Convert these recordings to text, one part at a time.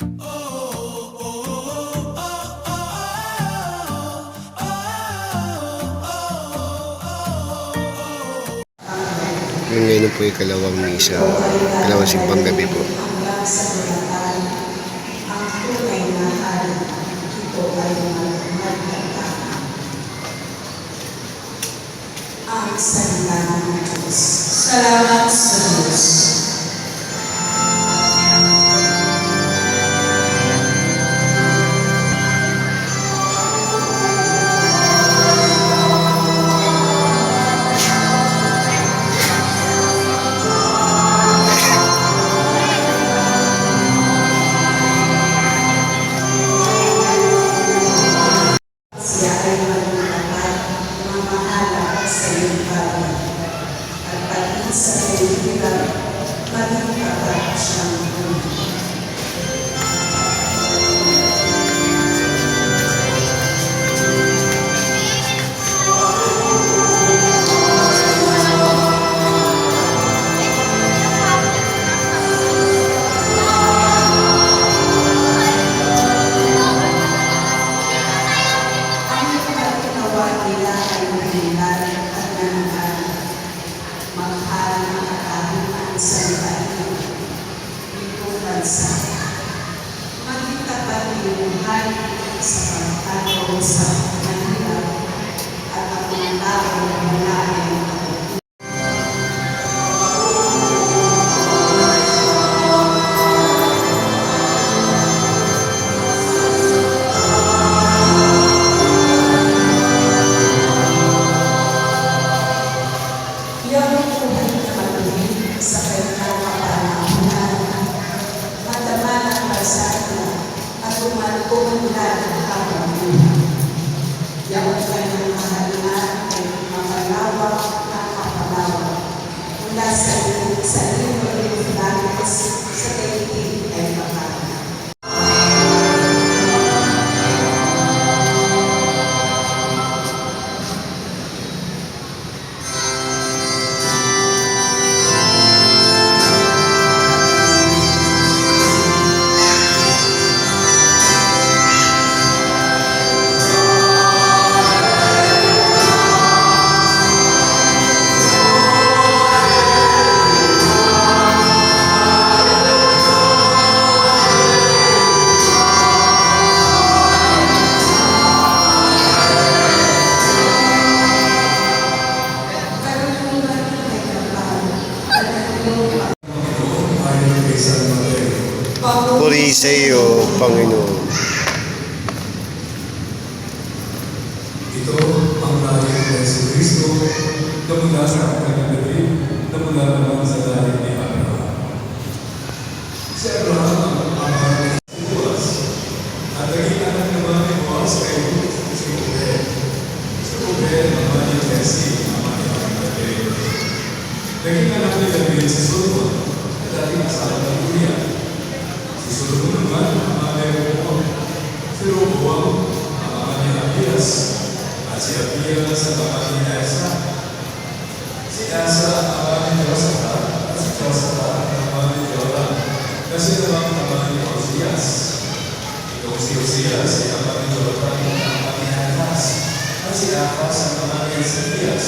Yung ngayon po yung kalawang misa, kalawang simbang gabi po. hanggang hirap, maging tapat sa iyo, Panginoon. Ito ang lahi ni Yesu Cristo na mula sa kanyang David na mula naman sa lahi ni Abraham. Si Abraham ang ama ni Boaz at naging anak naman ni Boaz kay Ruth si Obed. Si Obed naman ni Jesse, ama ni David. Naging anak ni David si Solomon na dating asawa ni Uriah. Si Solomon naman ang ama ni Rehoboam. Si Rehoboam ang ama ni Abias. At si Abias ang ama ni Asa. Si ni Josaphat. At si Josaphat ang ama ni Joram. Na sila ang ama ni Osias. Itong si Osias ay ama ni Joram ang ama ni Ahaz. At si Ahaz ang ama ni Ezekias.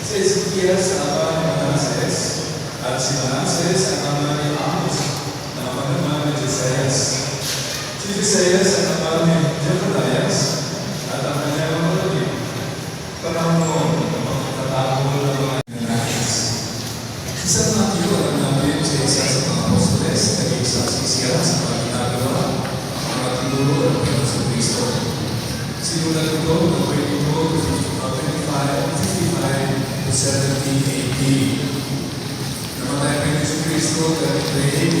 Si Ezekias ni Manases. At si Manases ni Amos. Na ama naman ni Josias. Si Josias ang ama ni Jeconias. At ang kanyang mga kapatid. Panahon noon, ang mga katao ng mga nanais. Si San Matthew, alam natin siya isa sa mga apostoles, naging saksi siya sa mga ginagawa, ang mga tinuro ng Panginoon sa Kristo. Sinulat ito ng 22 to 55, 55 to 70 AD. Namatay pa yung si Kristo dahil 3 AD,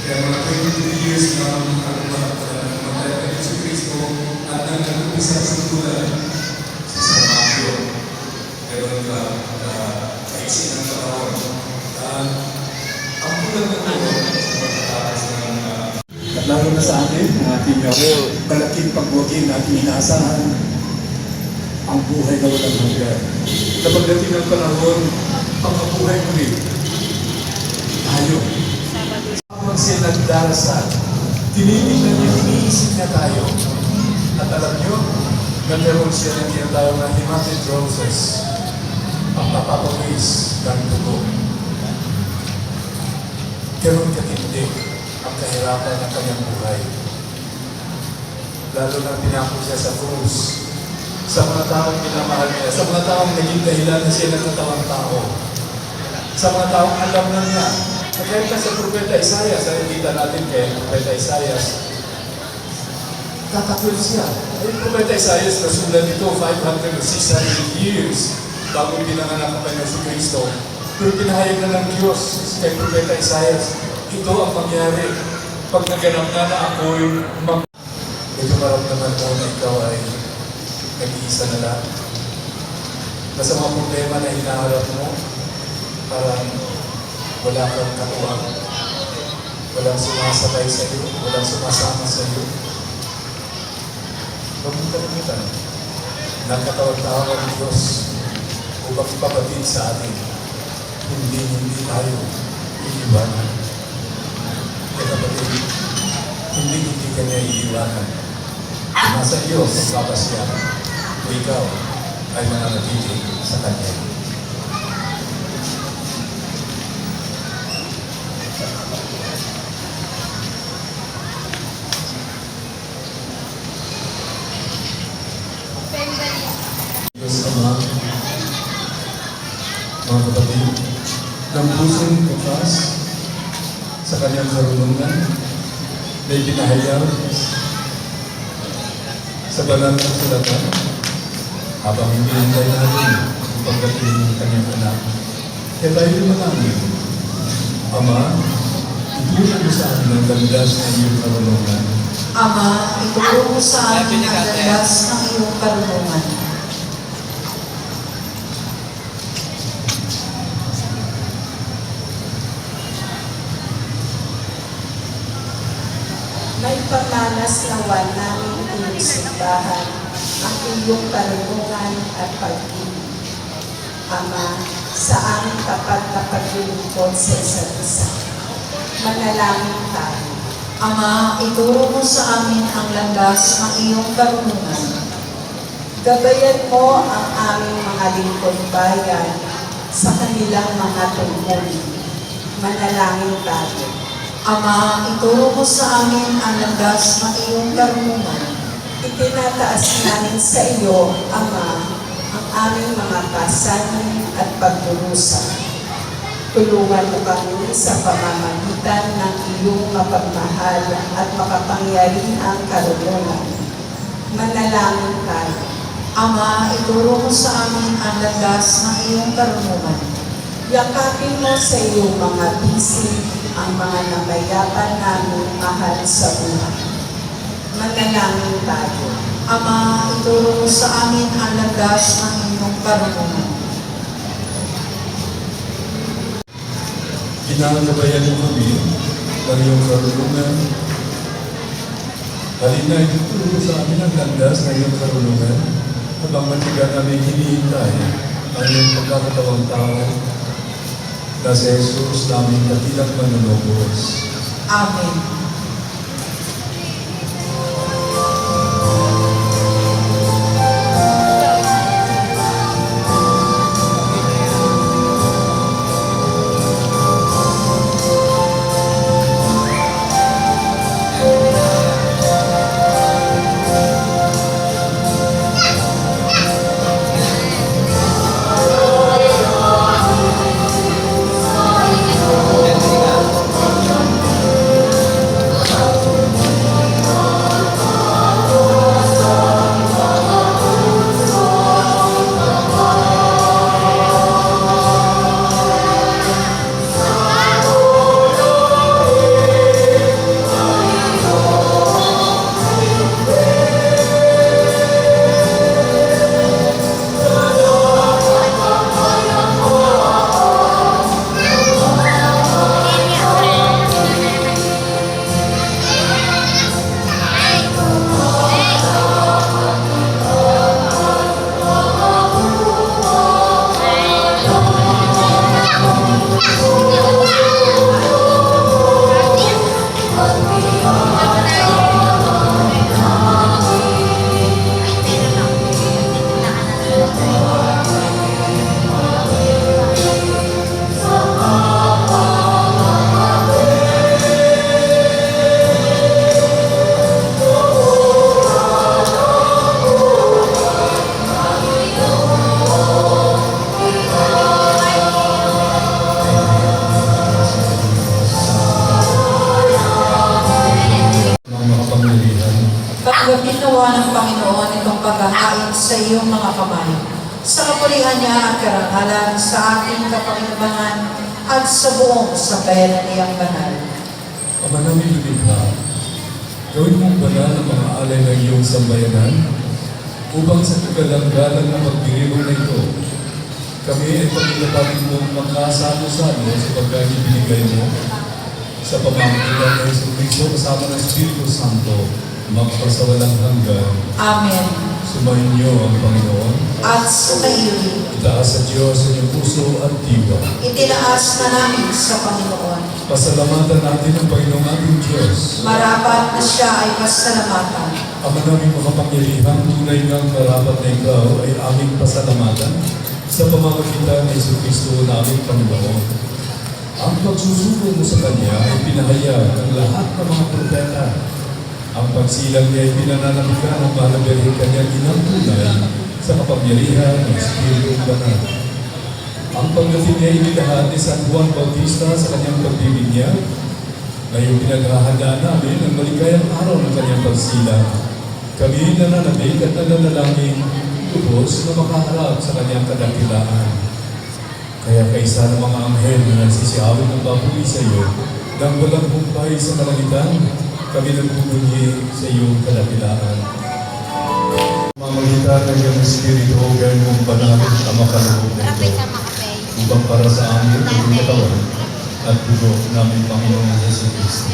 kaya mga 23 years lang ang namatay pa yung si Kristo at nang nag-umpisa sa tulan si San Matthew. Meron ka na kaisi ng panahon. At ang tulan na ito sa pagkatakas ng uh, At lalo na sa atin, ang ating uh, malaking pagwagin na ating inaasahan, ang buhay na walang hanggan. Na pagdating ng panahon, ang mabuhay muli, tayo. Habang siya nagdarasal, tinitingnan niya, iniisip niya tayo. At alam niyo, na meron siya ng tinatawag na hematidrosis, ang napapawis ng dugo. Ganun katindi ang kahirapan ng kanyang buhay. Lalo na pinako siya sa krus. Sa mga taong minamahal niya, sa mga taong naging dahilan na siya nagkatawang tao. Sa mga taong alam na niya, na sa Propeta Isaias, ay kita natin kay Propeta Isaias, tatakwil siya. Ay, Propeta Isaias, nasulat ito 500 or 600 years bago pinanganak ang Panginoon si Kristo. Pero pinahayag na ng Diyos kay Propeta Isaias, ito ang mangyari pag naganap na na ako'y mag... Medyo maramdaman mo na ikaw ay nag-iisa na lang. Na sa mga problema na hinaharap mo, parang wala kang katuwang. Walang sumasabay sa iyo, walang sumasama sa iyo. Huwag mong kalimutan, nagkatawag-tawag ang Diyos upang ipabatid sa atin, hindi hindi tayo iiwanan. Kaya kapatid, hindi hindi ka niya iiwanan. Nasa iyo ang pagpapasya o ikaw ay mananatili sa Kanya. Diyos Ama, mga kapatid, ng pusong bukas sa kanyang karunungan na ipinahayag sa banal na sulatan habang hinihintay natin ang pagdating ng kanyang anak. Kaya tayo manangin, Ama, itulong mo sa amin ang landas ng iyong karunungan Ama, ituro mo sa amin ang landas ng iyong karunungan. Nawa namin iyong simbahan, ang iyong karunungan at pag-ibig. Ama, sa aming tapat na paglilingkod sa isa't isa. Manalangin tayo. Ama, ituro mo sa amin ang landas ng iyong karunungan. Gabayan mo ang aming mga lingkod bayan sa kanilang mga tungkulin. Manalangin tayo. Ama, ituro mo sa amin ang landas ng iyong karunungan. Itinataas namin sa iyo, Ama, ang aming mga pasanin at pagdurusa. Tulungan mo kami sa pamamagitan ng iyong mapagmahal at makapangyarihang karunungan. Manalangin tayo. Ama, ituro mo sa amin ang landas ng iyong karunungan. Yakapin mo sa iyong mga bisig ang mga namayapan namin mahal sa buhay. Manalangin tayo. Ama, ituro mo sa amin ang landas ng iyong karunungan. Kinakabayan mo kami ng iyong karunungan. Halina, ituturo sa amin ang landas ng iyong karunungan habang matiga namin hinihintay ang iyong pagkakatawang tao na si Jesus namin katilang manunubos. Amen. Niya at karangalan sa ating kapakinabangan at sa buong sambayan niyang banal. Ama namin lumikha, gawin mong banal ang mga alay ng iyong sambayanan upang sa kagalang-galang na pagdiriwang na ito, kami ay pagkilapagin mong makasalo-salo sa pagkain binigay mo sa pamamagitan ng Yesu Cristo kasama ng Espiritu Santo magpasawalang hanggan. Amen. Sumayin niyo ang Panginoon. At sumayo Itaas sa Diyos sa inyong puso at diwa. itinaas na namin sa Panginoon. Pasalamatan natin ang Panginoong ating Diyos. Marapat na siya ay pasalamatan. Ama namin makapangyarihan, tunay ngang karapat na ikaw ay aming pasalamatan sa pamamagitan ng Yesu Kristo na aming Panginoon. Ang pagsusuko mo sa Kanya ay pinahayag ng lahat ng mga propeta. Ang pagsilang niya ay pinananabigan ng mahalabihin Kanyang inang tunay sa kapangyarihan ng Espiritu Banal. Ang pagdating niya ay inilahat ni San Juan Bautista sa kanyang pagbibinyag Ngayong pinaghahanda namin ang maligayang araw ng kanyang pagsilang. Kami nananabik at nananalangin lubos na makaharap sa kanyang kadakilaan. Kaya kaisa ng mga anghel na nagsisiawit ng papuri sa iyo, nang walang humpay sa kalangitan, kami nagbubunyi sa iyong kadakilaan. Mamagitan ng iyong Espiritu, gawin mong banal ang makaloob na ito upang para sa amin ang katawan at dugo namin Panginoong Yesu Kristo.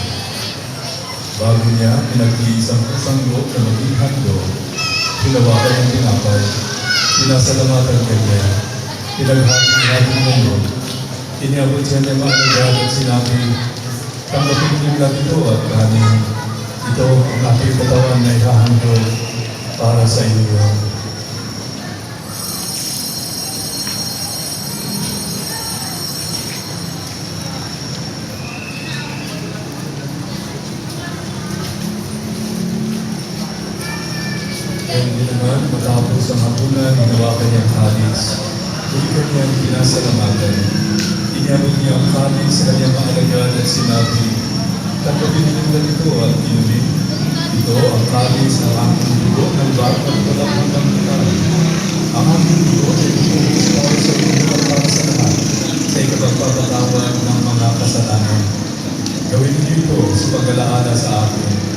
Bago niya pinag-iisang pusang loob na maging hando, pinawakan ang tinapay, pinasalamatan kanya, pinaghati-hati ng mundo, iniabot siya niya mga nagad at sinabi, tanggapin niyo lang ito at kanin. Ito ang aking katawan na ihahandog para sa inyo. Din naman, matapos ang hapunan, kanyang pinasalamatan. Iniabot niya ang kalis sa kanyang mga alagad at sinabi, niyo lang ito at inumin. Ito ang kalis ng aking dugo ng at walang hanggang lugar. Ang aking dugo ay bumubukas para sa inyo at para sa lahat sa ikapagpapatawad ng mga kasalanan. Gawin niyo ito sa pag-alaala sa akin.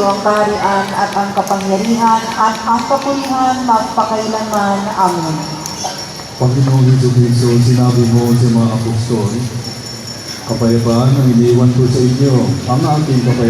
Iyo ang kaharian at ang kapangyarihan at ang kapulihan magpakailanman. Amen. Panginoong Heso Kristo, sinabi mo sa mga apostol, kapayapaan ang iniwan ko sa inyo, ang aking kapayapaan.